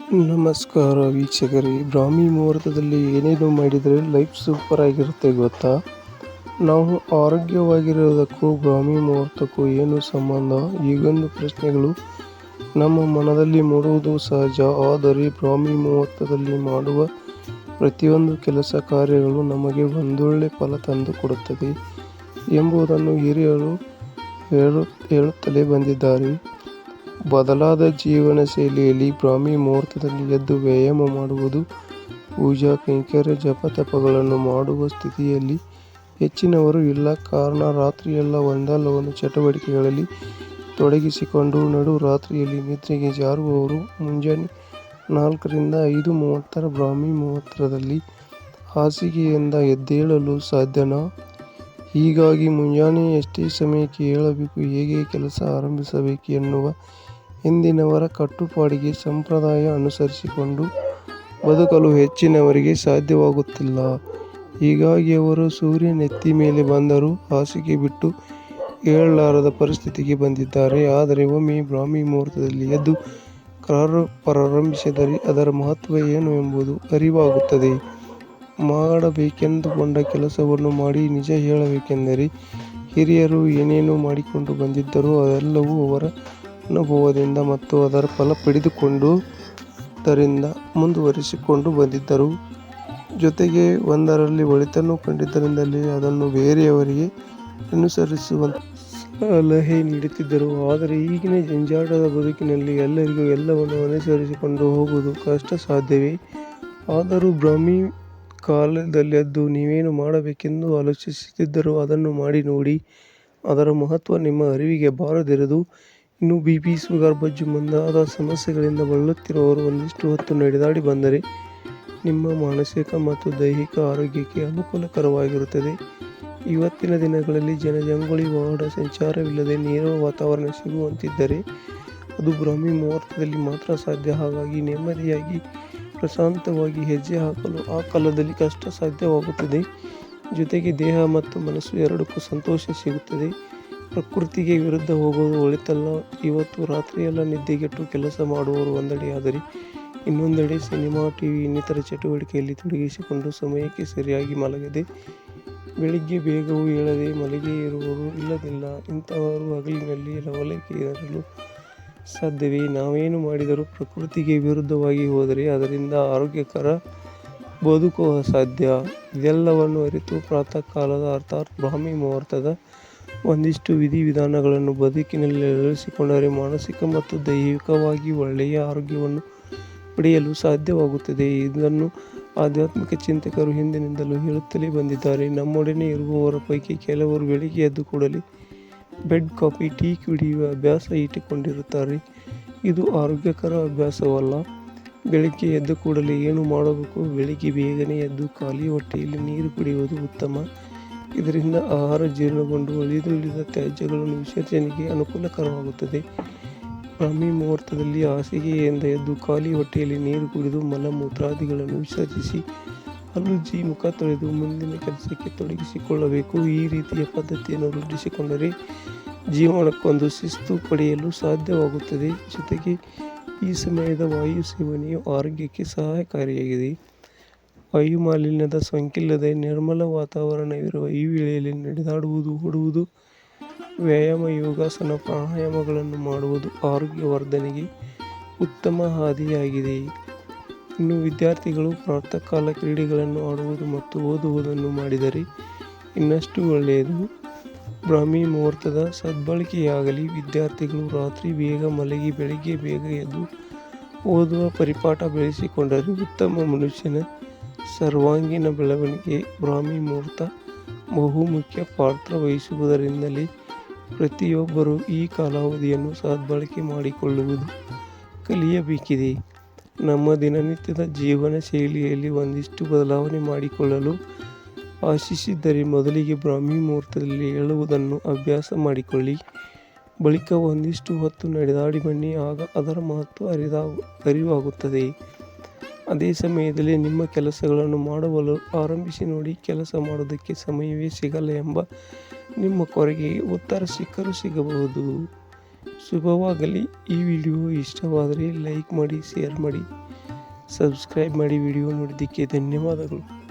ನಮಸ್ಕಾರ ವೀಕ್ಷಕರೇ. ಬ್ರಾಹ್ಮಿ ಮುಹೂರ್ತದಲ್ಲಿ ಏನೇನು ಮಾಡಿದರೆ ಲೈಫ್ ಸೂಪರ್ ಆಗಿರುತ್ತೆ ಗೊತ್ತಾ? ನಾವು ಆರೋಗ್ಯವಾಗಿರೋದಕ್ಕೂ ಬ್ರಾಹ್ಮಿ ಮುಹೂರ್ತಕ್ಕೂ ಏನು ಸಂಬಂಧ? ಈಗೊಂದು ಪ್ರಶ್ನೆಗಳು. ನಮ್ಮ ಮನದಲ್ಲಿ ಮೂಡುವುದು ಸಹಜ, ಆದರೆ ಬ್ರಾಹ್ಮಿ ಮುಹೂರ್ತದಲ್ಲಿ ಮಾಡುವ ಪ್ರತಿಯೊಂದು ಕೆಲಸ ಕಾರ್ಯಗಳು ನಮಗೆ ಒಂದೊಳ್ಳೆ ಫಲ ತಂದು ಕೊಡುತ್ತದೆ ಎಂಬುದನ್ನು ಹಿರಿಯರು ಹೇಳು, ಹೇಳುತ್ತಲೇ ಬಂದಿದ್ದಾರೆ. ಬದಲಾದ ಜೀವನ ಶೈಲಿಯಲ್ಲಿ ಬ್ರಾಹ್ಮಿ ಮುಹೂರ್ತದಲ್ಲಿ ಎದ್ದು ವ್ಯಾಯಾಮ ಮಾಡುವುದು, ಪೂಜಾ ಕೈಂಕರ್ಯ ಜಪತಪಗಳನ್ನು ಮಾಡುವ ಸ್ಥಿತಿಯಲ್ಲಿ ಹೆಚ್ಚಿನವರು ಇಲ್ಲ. ಕಾರಣ, ರಾತ್ರಿಯೆಲ್ಲ ಒಂದಲ್ಲ ಒಂದು ಚಟುವಟಿಕೆಗಳಲ್ಲಿ ತೊಡಗಿಸಿಕೊಂಡು ನಡು ರಾತ್ರಿಯಲ್ಲಿ ನಿದ್ರೆಗೆ ಜಾರುವವರು ಮುಂಜಾನೆ ನಾಲ್ಕರಿಂದ ಐದು ಮೂವತ್ತರ ಬ್ರಾಹ್ಮಿ ಮುಹೂರ್ತದಲ್ಲಿ ಹಾಸಿಗೆಯಿಂದ ಎದ್ದೇಳಲು ಸಾಧ್ಯನಾ? ಹೀಗಾಗಿ ಮುಂಜಾನೆ ಎಷ್ಟೇ ಸಮಯಕ್ಕೆ ಏಳಬೇಕು, ಹೇಗೆ ಕೆಲಸ ಆರಂಭಿಸಬೇಕು ಎನ್ನುವ ಹಿಂದಿನವರ ಕಟ್ಟುಪಾಡಿಗೆ ಸಂಪ್ರದಾಯ ಅನುಸರಿಸಿಕೊಂಡು ಬದುಕಲು ಹೆಚ್ಚಿನವರಿಗೆ ಸಾಧ್ಯವಾಗುತ್ತಿಲ್ಲ. ಹೀಗಾಗಿ ಅವರು ಸೂರ್ಯ ನೆತ್ತಿ ಮೇಲೆ ಬಂದರೂ ಹಾಸಿಗೆ ಬಿಟ್ಟು ಏಳಲಾರದ ಪರಿಸ್ಥಿತಿಗೆ ಬಂದಿದ್ದಾರೆ. ಆದರೆ ಒಮ್ಮೆ ಬ್ರಾಹ್ಮಿ ಮುಹೂರ್ತದಲ್ಲಿ ಎದ್ದು ಪ್ರಾರಂಭಿಸಿದರೆ ಅದರ ಮಹತ್ವ ಏನು ಎಂಬುದು ಅರಿವಾಗುತ್ತದೆ. ಮಾಡಬೇಕೆಂದುಕೊಂಡ ಕೆಲಸವನ್ನು ಮಾಡಿ ನಿಜ ಹೇಳಬೇಕೆಂದರೆ, ಹಿರಿಯರು ಏನೇನು ಮಾಡಿಕೊಂಡು ಬಂದಿದ್ದರೂ ಅದೆಲ್ಲವೂ ಅವರ ಅನುಭವದಿಂದ ಮತ್ತು ಅದರ ಫಲ ಪಡೆದುಕೊಂಡುದರಿಂದ ಮುಂದುವರಿಸಿಕೊಂಡು ಬಂದಿದ್ದರು. ಜೊತೆಗೆ ಒಂದರಲ್ಲಿ ಒಳಿತನ್ನು ಕಂಡಿದ್ದರಿಂದಲೇ ಅದನ್ನು ಬೇರೆಯವರಿಗೆ ಅನುಸರಿಸುವ ಸಲಹೆ ನೀಡುತ್ತಿದ್ದರು. ಆದರೆ ಈಗಿನ ಜಂಜಾಟದ ಬದುಕಿನಲ್ಲಿ ಎಲ್ಲರಿಗೂ ಎಲ್ಲವನ್ನು ಅನುಸರಿಸಿಕೊಂಡು ಹೋಗುವುದು ಕಷ್ಟ ಸಾಧ್ಯವೇ ಆದರೂ ಬ್ರಾಹ್ಮಿ ಕಾಲದಲ್ಲೆದ್ದು ನೀವೇನು ಮಾಡಬೇಕೆಂದು ಆಲೋಚಿಸುತ್ತಿದ್ದರು ಅದನ್ನು ಮಾಡಿ ನೋಡಿ, ಅದರ ಮಹತ್ವ ನಿಮ್ಮ ಅರಿವಿಗೆ ಬಾರದಿರದು. ಇನ್ನು ಬಿ ಪಿ ಶುಗರ್ ಬೊಜ್ಜು ಮುಂದಾದ ಸಮಸ್ಯೆಗಳಿಂದ ಬಳಲುತ್ತಿರುವವರು ಒಂದಿಷ್ಟು ಹೊತ್ತು ನಡೆದಾಡಿ ಬಂದರೆ ನಿಮ್ಮ ಮಾನಸಿಕ ಮತ್ತು ದೈಹಿಕ ಆರೋಗ್ಯಕ್ಕೆ ಅನುಕೂಲಕರವಾಗಿರುತ್ತದೆ. ಇವತ್ತಿನ ದಿನಗಳಲ್ಲಿ ಜನಜಂಗುಳಿ ವಾಹನ ಸಂಚಾರವಿಲ್ಲದೆ ನೇರ ವಾತಾವರಣ ಸಿಗುವಂತಿದ್ದರೆ ಅದು ಬ್ರಾಹ್ಮಿ ಮುಹೂರ್ತದಲ್ಲಿ ಮಾತ್ರ ಸಾಧ್ಯ. ಹಾಗಾಗಿ ನೆಮ್ಮದಿಯಾಗಿ, ಪ್ರಶಾಂತವಾಗಿ ಹೆಜ್ಜೆ ಹಾಕಲು ಆ ಕಾಲದಲ್ಲಿ ಕಷ್ಟ ಸಾಧ್ಯವಾಗುತ್ತದೆ. ಜೊತೆಗೆ ದೇಹ ಮತ್ತು ಮನಸ್ಸು ಎರಡಕ್ಕೂ ಸಂತೋಷ ಸಿಗುತ್ತದೆ. ಪ್ರಕೃತಿಗೆ ವಿರುದ್ಧ ಹೋಗೋದು ಒಳಿತಲ್ಲ. ಇವತ್ತು ರಾತ್ರಿಯೆಲ್ಲ ನಿದ್ದೆಗೆಟ್ಟು ಕೆಲಸ ಮಾಡುವವರು ಒಂದೆಡೆಯಾದರೆ ಇನ್ನೊಂದೆಡೆ ಸಿನಿಮಾ, ಟಿವಿ, ಇನ್ನಿತರ ಚಟುವಟಿಕೆಯಲ್ಲಿ ತೊಡಗಿಸಿಕೊಂಡು ಸಮಯಕ್ಕೆ ಸರಿಯಾಗಿ ಮಲಗದೆ, ಬೆಳಿಗ್ಗೆ ಬೇಗವೂ ಏಳದೆ ಮಲಗಿ ಇರುವವರು ಇಲ್ಲದಿಲ್ಲ. ಇಂಥವರು ಹಗಲಿನಲ್ಲಿ ಲವಲಕ್ಕೆ ಇರಲು ಸಾಧ್ಯವೇ? ನಾವೇನು ಮಾಡಿದರೂ ಪ್ರಕೃತಿಗೆ ವಿರುದ್ಧವಾಗಿ ಹೋದರೆ ಅದರಿಂದ ಆರೋಗ್ಯಕರ ಬದುಕುವ ಸಾಧ್ಯ? ಇದೆಲ್ಲವನ್ನು ಅರಿತು ಪ್ರಾತಃ ಕಾಲದ ಅರ್ಥಾತ್ ಬ್ರಾಹ್ಮಿ ಮುಹೂರ್ತದ ಒಂದಿಷ್ಟು ವಿಧಿವಿಧಾನಗಳನ್ನು ಬದುಕಿನಲ್ಲಿ ಅಳವಡಿಸಿಕೊಂಡರೆ ಮಾನಸಿಕ ಮತ್ತು ದೈಹಿಕವಾಗಿ ಒಳ್ಳೆಯ ಆರೋಗ್ಯವನ್ನು ಪಡೆಯಲು ಸಾಧ್ಯವಾಗುತ್ತದೆ. ಇದನ್ನು ಆಧ್ಯಾತ್ಮಿಕ ಚಿಂತಕರು ಹಿಂದಿನಿಂದಲೂ ಹೇಳುತ್ತಲೇ ಬಂದಿದ್ದಾರೆ. ನಮ್ಮೊಡನೆ ಇರುವವರ ಪೈಕಿ ಕೆಲವರು ಬೆಳಿಗ್ಗೆ ಎದ್ದು ಕೂಡಲೇ ಬೆಡ್, ಕಾಫಿ, ಟೀ ಕುಡಿಯುವ ಅಭ್ಯಾಸ ಇಟ್ಟುಕೊಂಡಿರುತ್ತಾರೆ. ಇದು ಆರೋಗ್ಯಕರ ಅಭ್ಯಾಸವಲ್ಲ. ಬೆಳಿಗ್ಗೆ ಎದ್ದು ಕೂಡಲೇ ಏನು ಮಾಡಬೇಕು? ಬೆಳಿಗ್ಗೆ ಬೇಗನೆ ಎದ್ದು ಖಾಲಿ ಹೊಟ್ಟೆಯಲ್ಲಿ ನೀರು ಕುಡಿಯುವುದು ಉತ್ತಮ. ಇದರಿಂದ ಆಹಾರ ಜೀರ್ಣಗೊಂಡು ಉಳಿದುಳಿದ ತ್ಯಾಜ್ಯಗಳನ್ನು ವಿಸರ್ಜನೆಗೆ ಅನುಕೂಲಕರವಾಗುತ್ತದೆ. ಬ್ರಾಹ್ಮಿ ಮುಹೂರ್ತದಲ್ಲಿ ಹಾಸಿಗೆಯಿಂದ ಎದ್ದು ಖಾಲಿ ಹೊಟ್ಟೆಯಲ್ಲಿ ನೀರು ಕುಡಿದು ಮಲಮೂತ್ರಾದಿಗಳನ್ನು ವಿಸರ್ಜಿಸಿ ಹಲ್ಲುಜ್ಜಿ ಮುಖ ತೊಳೆದು ಮುಂದಿನ ಕೆಲಸಕ್ಕೆ ತೊಡಗಿಸಿಕೊಳ್ಳಬೇಕು. ಈ ರೀತಿಯ ಪದ್ಧತಿಯನ್ನು ರೂಢಿಸಿಕೊಂಡರೆ ಜೀವನಕ್ಕೊಂದು ಶಿಸ್ತು ಪಡೆಯಲು ಸಾಧ್ಯವಾಗುತ್ತದೆ. ಜೊತೆಗೆ ಈ ಸಮಯದ ವಾಯು ಸೇವನೆಯು ಆರೋಗ್ಯಕ್ಕೆ ಸಹಾಯಕಾರಿಯಾಗಿದೆ. ವಾಯು ಮಾಲಿನ್ಯದ ಸೋಂಕಿಲ್ಲದೆ ನಿರ್ಮಲ ವಾತಾವರಣವಿರುವ ಈ ವೇಳೆಯಲ್ಲಿ ನಡೆದಾಡುವುದು, ಓಡುವುದು, ವ್ಯಾಯಾಮ, ಯೋಗಾಸನ, ಪ್ರಾಣಾಯಾಮಗಳನ್ನು ಮಾಡುವುದು ಆರೋಗ್ಯ ವರ್ಧನೆಗೆ ಉತ್ತಮ ಹಾದಿಯಾಗಿದೆ. ಇನ್ನು ವಿದ್ಯಾರ್ಥಿಗಳು ಪ್ರಾತಃಕಾಲ ಕ್ರೀಡೆಗಳನ್ನು ಆಡುವುದು ಮತ್ತು ಓದುವುದನ್ನು ಮಾಡಿದರೆ ಇನ್ನಷ್ಟು ಒಳ್ಳೆಯದು. ಬ್ರಾಹ್ಮಿ ಮುಹೂರ್ತದ ಸದ್ಬಳಕೆಯಾಗಲಿ, ವಿದ್ಯಾರ್ಥಿಗಳು ರಾತ್ರಿ ಬೇಗ ಮಲಗಿ ಬೆಳಿಗ್ಗೆ ಬೇಗ ಎದ್ದು ಓದುವ ಪರಿಪಾಠ ಬೆಳೆಸಿಕೊಂಡರೆ ಉತ್ತಮ ಮನುಷ್ಯನ ಸರ್ವಾಂಗೀಣ ಬೆಳವಣಿಗೆ ಬ್ರಾಹ್ಮಿ ಮುಹೂರ್ತ ಬಹುಮುಖ್ಯ ಪಾತ್ರ ವಹಿಸುವುದರಿಂದಲೇ ಪ್ರತಿಯೊಬ್ಬರೂ ಈ ಕಾಲಾವಧಿಯನ್ನು ಸದ್ಬಳಕೆ ಮಾಡಿಕೊಳ್ಳುವುದು ಕಲಿಯಬೇಕಿದೆ. ನಮ್ಮ ದಿನನಿತ್ಯದ ಜೀವನ ಶೈಲಿಯಲ್ಲಿ ಒಂದಿಷ್ಟು ಬದಲಾವಣೆ ಮಾಡಿಕೊಳ್ಳಲು ಆಶಿಸಿದ್ದರೆ ಮೊದಲಿಗೆ ಬ್ರಾಹ್ಮಿ ಮುಹೂರ್ತದಲ್ಲಿ ಹೇಳುವುದನ್ನು ಅಭ್ಯಾಸ ಮಾಡಿಕೊಳ್ಳಿ. ಬಳಿಕ ಒಂದಿಷ್ಟು ಹೊತ್ತು ನಡೆದಾಡಿ ಬನ್ನಿ, ಆಗ ಅದರ ಮಹತ್ವ ಅರಿದಾಗು, ಅರಿವಾಗುತ್ತದೆ. ಅದೇ ಸಮಯದಲ್ಲಿ ನಿಮ್ಮ ಕೆಲಸಗಳನ್ನು ಮಾಡಲು ಆರಂಭಿಸಿ ನೋಡಿ, ಕೆಲಸ ಮಾಡೋದಕ್ಕೆ ಸಮಯವೇ ಸಿಗಲ್ಲ ಎಂಬ ನಿಮ್ಮ ಕೊರಗೆ ಉತ್ತರ ಸಿಕ್ಕರೂ ಸಿಗಬಹುದು. ಶುಭವಾಗಲಿ. ಈ ವಿಡಿಯೋ ಇಷ್ಟವಾದರೆ ಲೈಕ್ ಮಾಡಿ, ಶೇರ್ ಮಾಡಿ, ಸಬ್ಸ್ಕ್ರೈಬ್ ಮಾಡಿ ವಿಡಿಯೋ ನೋಡಿದ್ದಕ್ಕೆ ಧನ್ಯವಾದಗಳು.